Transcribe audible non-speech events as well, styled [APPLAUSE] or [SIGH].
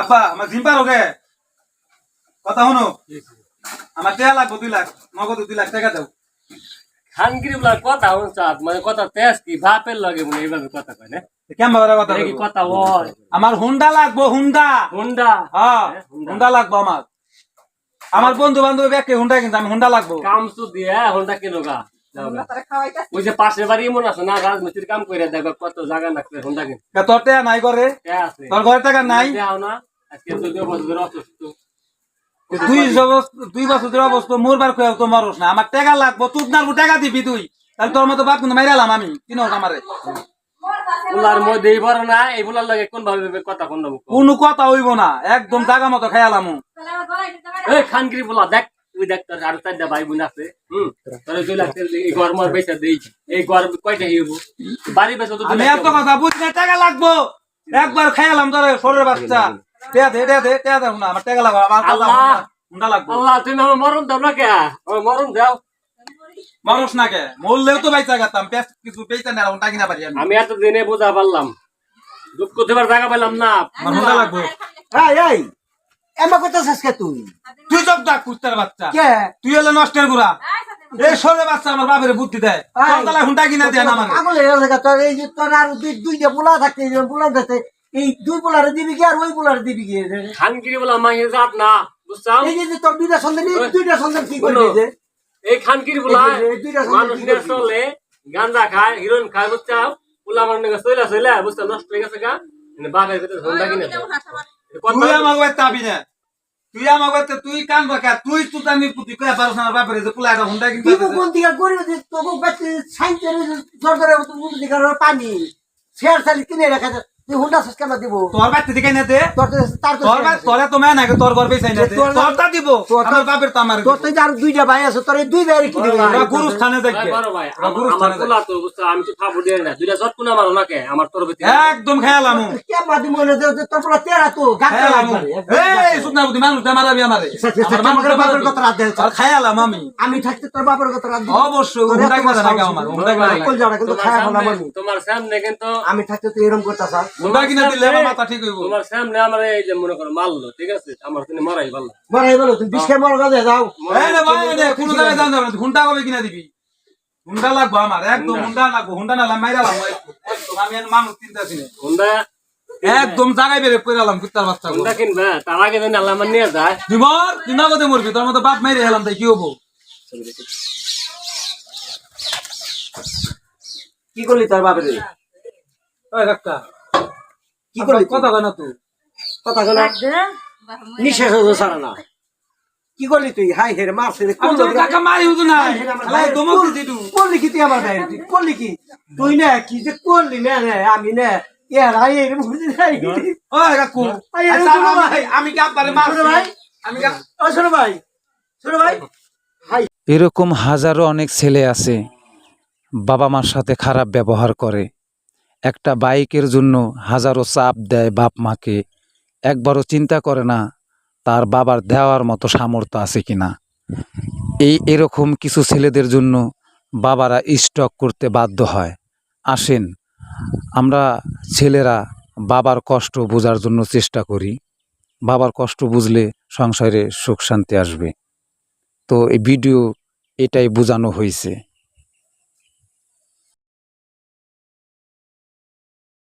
আব্বা আমার জিম্পার ওকে কথা শুনো। আমার দেয়া লাগবো দুই লাখ নগদ দুই লাখ টাকা দাও খানগিরি বলার কথা চাঁদ মানে কথা তেজ কি লগে মনে এইভাবে কথা কয় না? কেমন ভাবে কথা কি কথা হয়? আমার হুন্ডা লাগবো হুন্ডা হুন্ডা হ্যাঁ হুন্ডা। হুন্ডা লাগবো আমার আমার বন্ধু বান্ধব ব্যাকে হুন্ডা কিন্তু আমি হুন্ডা লাগবো। কামসু দিয়ে হুন্ডা কেনো গা। ওই যে পাশের বাড়ি এমন আছে না রাজমিস্ত্রির কাম করে দেখো কত জায়গা লাগবে হুন্ডা কিন। তা তোর টাকা নাই করে তোর ঘরে টাকা নাই? না। দুই বছর ধরে অবস্থা মোরবার কয়ে তো মরস না। আমার টাকা লাগবো তুই না টাকা দিবি তুই। তাহলে তোর মতো বাপ কিন্তু মাইরালাম আমি। আমারে? উলার মধ্যে না লাগে কোন ভাবে কথা কোন কথা হইব না। একদম জাগা মতো খেয়ালাম এই খানগিরি বলা দেখ তুই দেখ তোর আর চারটা ভাই বোন আছে হুম? তোর দুই এই ঘর মর বেচা দেই এই ঘর কয়টা হইব? বাড়ি বেচা তো দুই আমি লাখ এত কথা বুঝি না টাকা লাগবো। একবার খেয়ালাম তোর সরের বাচ্চা। টেয়া দে টেয়া দে টেয়া দে না আমার টাকা লাগবো আমার আল্লাহ। হুন্ডা- হুন্ডা আল্লাহ তুমি আমার মরণ দাও না কে মরণ দাও। না কে? মরলেও তো বাইচা গেতাম পেঁচ কিছু পেঁচা না হুন্ডা কিনা পারি আমি। এত দিনে বোঝা পারলাম। দুঃখ দেবার জায়গা পেলাম না। আমার হুন্ডা লাগবো। এই এমা তুই? তুই কুত্তার বাচ্চা। কে? তুই হলে নষ্টের গুড়া। এই সরে বাচ্চা আমার বাপের বুদ্ধি দেয় এই। তোর তালা হুন্ডা কিনা দেয় না আমার তোর এই তোর আর দুই দুইটা পোলা থাকতে পোলা থাকতে এই দুই পোলারে দিবি কি আর ওই পোলারে দিবি কি? খানগিরি বলা মাহির জাত না বুঝছাও এই যে তোর দুইটা সন্তান এই দুইটা সন্তান কি করবি। যে? এই খানগিরি বলা মানুষ? চলে গাঁজা খায় হিরোইন খায় বুঝছাও পোলা আমার নাকি চলে চলে বুঝছ নষ্ট হয়ে গেছে গা। বাঘের ভিতরে ঝন্ডা কিনে। তুই বাড়িতে তাবি না। তুই বাড়িতে তুই কান বাকা তুই তুই আমি পুতি কয়ে পারছ না বাপের যে পুলা একটা হুন্ডা কিনতে দিব কোন দিকে করবি যে তোকে বাচ্চা সাইন্সের সরকারের কোন দিকে পানি শেয়ার সালি কিনে রাখা। তুই হুন্ডা শেষ কেন দিব? তোর বাড়িতে দিকে না দে। তোর তো তার তো তোর বাড়ি। তোরে তো মেয়ে নাকি তোর ঘর বেসাই না তোরটা দিব। আমার বাপের তো আমার তোর তো আর দুইটা ভাই আছে তোর এই দুই ভাইয়ের কি দিবি? বড় ভাই, আমার তো আমি তো খাব না। দুইটা কোনা মারো না আমার তোর একদম খেয়ালাম কে মাদি মনে দে দে, তোর পোলা তেরা তো গাছ লাগবে। এই সুন্দর বুদ্ধি মানুষ দে মারাবি আমারে। [LAUGHS] আমার আমার বাপের বাপের কথা রাত দেন আর খেয়ালাম আমি আমি। থাকতে তোর বাপের কথা রাত। অবশ্যই হুন্ডা থাকে আমার হুন্ডা কল কিন্তু তোমার সামনে তোমার সামনে কিন্তু আমি থাকতে তুই এরকম করতাস আর? হুন্ডা কিনা দিলে আমার মাথা ঠিক হইব। তোমার সামনে আমার এই যে মনে করো মারলো ঠিক আছে? আমার তুমি মারাই ভালো বড়াই বলো তুমি বিশ খেয়ে মরো কাজে যাও। এই রে ভাই এই রে, জায়গায় যান না হুন্ডা কবে কিনা দিবি? হুন্ডা লাগবো আমার একদম হুন্ডা। লাগবো। হুন্ডা না মাইরালাম একদম। আমি আর মানুষ চিন্তাছি না। হুন্ডা একদম জায়গায় বেড়ে পেরালাম কুত্তার বাচ্চা হুন্ডা কিনবে? তার আগে যেন আল্লাহ আমার নিয়ে যায়। দিবর মরবি তোর মতো বাপ মেরে হেলাম তাই কি হব? কি করলি তোর বাপের? ওই কাকা। কি করলি কথা কয় না তুই কথা কেন নিঃশ্বাস সারা না। কি করলি তুই? হাই হেরে মারছে কাকা মারি হতো না। করলি কি তুই। আমার করলি কি তুই না কি যে করলি না না আমি না আচ্ছা, শোনো আমি- ভাই। আমি কি আপনারে মারছি? শোনো ভাই। আমি কি- ও শোনো ভাই। শোনো ভাই? হাই। এরকম হাজারো অনেক ছেলে আছে বাবা মার সাথে খারাপ ব্যবহার করে। একটা বাইকের জন্য হাজারো চাপ দেয় বাপ মাকে। একবারও চিন্তা করে না তার বাবার দেওয়ার মতো সামর্থ্য আছে কিনা। এই এরকম কিছু ছেলেদের জন্য বাবারা স্টক করতে বাধ্য হয়। আসেন, আমরা ছেলেরা বাবার কষ্ট বোঝার জন্য চেষ্টা করি। বাবার কষ্ট বুঝলে সংসারে সুখ শান্তি আসবে। তো এই ভিডিও এটাই বোঝানো হয়েছে।